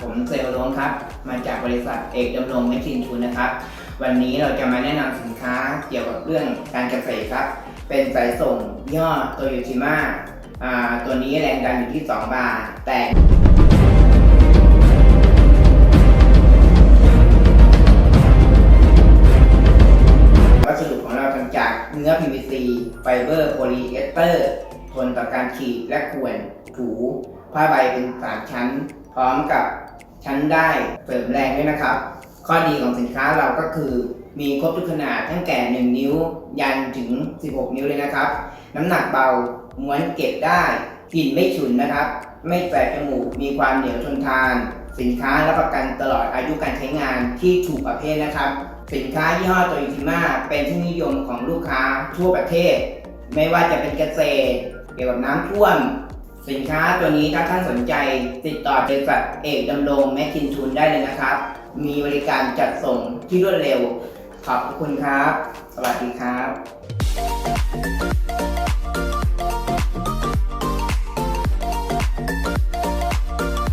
ผมเซลล์ลงครับ มาจากบริษัทเอกดำรงแมชชีนทูนนะครับ วันนี้เราจะมาแนะนำสินค้าเกี่ยวกับเรื่องการเกษตรครับ เป็นสายส่งย่อโตโยชิมาตัวนี้แรงดันอยู่ที่ 2 บาท แต่วัสดุของเราทำจากเนื้อ PVC ไฟเบอร์โพลีเอสเตอร์ ทนต่อการขีดและข่วนถูผ้าใบเป็น3ชั้น พร้อมกับชั้นได้เสริมแรงด้วยนะครับ ข้อดีของสินค้าเราก็คือ มีครบทุกขนาดตั้งแต่ 1 นิ้ว ยันถึง 16 นิ้วเลยนะครับ น้ำหนักเบาม้วนเก็บได้กลิ่นไม่ฉุนนะครับ ไม่แสบจมูกมีความเหนียวทนทาน สินค้ารับประกันตลอดอายุการใช้งานที่ถูกประเภทนะครับ สินค้ายี่ห้อโตโยชิมาเป็นที่นิยมของลูกค้าทั่วประเทศ ไม่ว่าจะเป็นเกษตรเกี่ยวกับน้ำท่วม สินค้าตัวนี้ถ้าท่านสนใจติดต่อบริษัทเอกดำรงแมคคินทุนได้เลยนะครับ มีบริการจัดส่งที่รวดเร็ว ขอบคุณครับ สวัสดีครับ